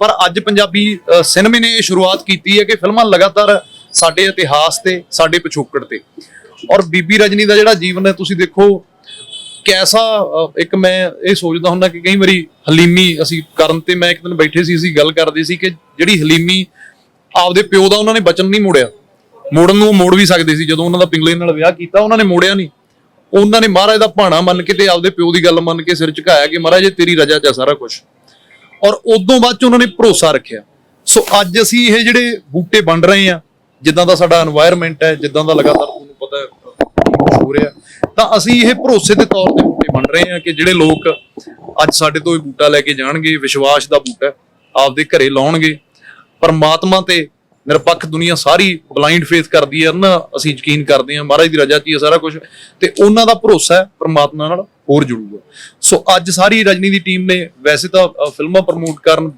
ਪਰ ਅੱਜ ਪੰਜਾਬੀ ਸਿਨੇਮੇ ਨੇ ਇਹ ਸ਼ੁਰੂਆਤ ਕੀਤੀ ਹੈ ਕਿ ਫਿਲਮਾਂ ਲਗਾਤਾਰ ਸਾਡੇ ਇਤਿਹਾਸ ਤੇ, ਸਾਡੇ ਪਿਛੋਕੜ ਤੇ। ਔਰ ਬੀਬੀ ਰਜਨੀ ਦਾ ਜਿਹੜਾ ਜੀਵਨ ਹੈ, ਤੁਸੀਂ ਦੇਖੋ ਕੈਸਾ ਇੱਕ ਮੈਂ ਇਹ ਸੋਚਦਾ ਹੁੰਦਾ ਕਿ ਕਈ ਵਾਰੀ ਹਲੀਮੀ ਅਸੀਂ ਕਰਨ ਤੇ ਮੈਂ ਇੱਕ ਦਿਨ ਬੈਠੇ ਸੀ, ਅਸੀਂ ਗੱਲ ਕਰਦੇ ਸੀ ਕਿ ਜਿਹੜੀ ਹਲੀਮੀ ਆਪਦੇ ਪਿਓ ਦਾ ਉਹਨਾਂ ਨੇ ਬਚਨ ਨਹੀਂ ਮੋੜਿਆ। ਮੋੜਨ ਨੂੰ ਉਹ ਮੋੜ ਵੀ ਸਕਦੇ ਸੀ, ਜਦੋਂ ਉਹਨਾਂ ਦਾ ਪਿੰਗਲੇ ਨਾਲ ਵਿਆਹ ਕੀਤਾ, ਉਹਨਾਂ ਨੇ ਮੋੜਿਆ ਨਹੀਂ। ਉਹਨਾਂ ਨੇ ਮਹਾਰਾਜ ਦਾ ਭਾਣਾ ਮੰਨ ਕੇ ਤੇ ਆਪਦੇ ਪਿਓ ਦੀ ਗੱਲ ਮੰਨ ਕੇ ਸਿਰ ਝੁਕਾਇਆ ਕਿ ਮਹਾਰਾਜ ਇਹ ਤੇਰੀ ਰਜਾ 'ਚ ਸਾਰਾ ਕੁਝ ਔਰ ਉਦੋਂ ਬਾਅਦ ਚ ਉਹਨਾਂ ਨੇ ਭਰੋਸਾ ਰੱਖਿਆ। ਸੋ ਅੱਜ ਅਸੀਂ ਇਹ ਜਿਹੜੇ ਬੂਟੇ ਬਣ ਰਹੇ ਆ ਜਿੱਦਾਂ ਦਾ ਸਾਡਾ এনवायरमेंट ਹੈ, ਜਿੱਦਾਂ ਦਾ ਲਗਾਤਾਰ ਤੁਹਾਨੂੰ ਪਤਾ ਹੈ ਹੋ ਰਿਹਾ ਤਾਂ ਅਸੀਂ ਇਹ ਭਰੋਸੇ ਦੇ ਤੌਰ ਤੇ ਬੂਟੇ ਬਣ ਰਹੇ ਆ ਕਿ ਜਿਹੜੇ ਲੋਕ ਅੱਜ ਸਾਡੇ ਤੋਂ ਇਹ ਬੂਟਾ ਲੈ ਕੇ ਜਾਣਗੇ, ਵਿਸ਼ਵਾਸ ਦਾ ਬੂਟਾ ਆਪਦੇ ਘਰੇ ਲਾਉਣਗੇ। ਪਰਮਾਤਮਾ ਤੇ ਨਿਰਪੱਖ ਦੁਨੀਆ ਸਾਰੀ ਬਲਾਈਂਡ ਫੇਥ ਕਰਦੀ ਹੈ ਨਾ, ਅਸੀਂ ਯਕੀਨ ਕਰਦੇ ਹਾਂ, ਮਹਾਰਾਜ ਦੀ ਰਜ਼ਾ 'ਚ ਹੀ ਹੈ ਸਾਰਾ ਕੁਝ ਤੇ ਉਹਨਾਂ ਦਾ ਭਰੋਸਾ ਹੈ, ਪਰਮਾਤਮਾ ਨਾਲ ਹੋਰ ਜੁੜੂਗਾ। ਸੋ ਅੱਜ ਸਾਰੀ ਰਜਨੀ ਦੀ ਟੀਮ ਨੇ ਵੈਸੇ ਤਾਂ ਫਿਲਮਾਂ ਪ੍ਰਮੋਟ ਕਰਨ